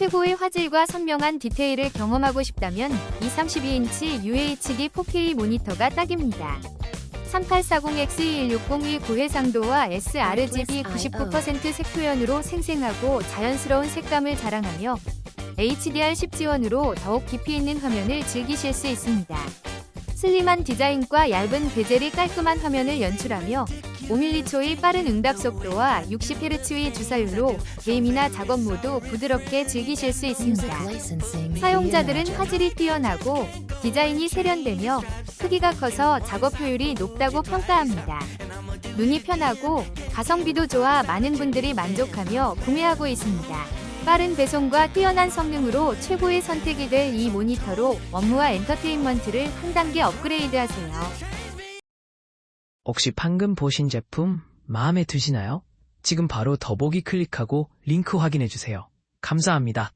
최고의 화질과 선명한 디테일을 경험하고 싶다면 이 32인치 UHD 4K 모니터가 딱입니다. 3840X2160이 고해상도와 sRGB 99% 색표현으로 생생하고 자연스러운 색감을 자랑하며 HDR10 지원으로 더욱 깊이 있는 화면을 즐기실 수 있습니다. 슬림한 디자인과 얇은 베젤이 깔끔한 화면을 연출하며 5mm초의 빠른 응답 속도와 60Hz의 주사율로 게임이나 작업 모두 부드럽게 즐기실 수 있습니다. 사용자들은 화질이 뛰어나고 디자인이 세련되며 크기가 커서 작업 효율이 높다고 평가합니다. 눈이 편하고 가성비도 좋아 많은 분들이 만족하며 구매하고 있습니다. 빠른 배송과 뛰어난 성능으로 최고의 선택이 될 이 모니터로 업무와 엔터테인먼트를 한 단계 업그레이드 하세요. 혹시 방금 보신 제품 마음에 드시나요? 지금 바로 더보기 클릭하고 링크 확인해 주세요. 감사합니다.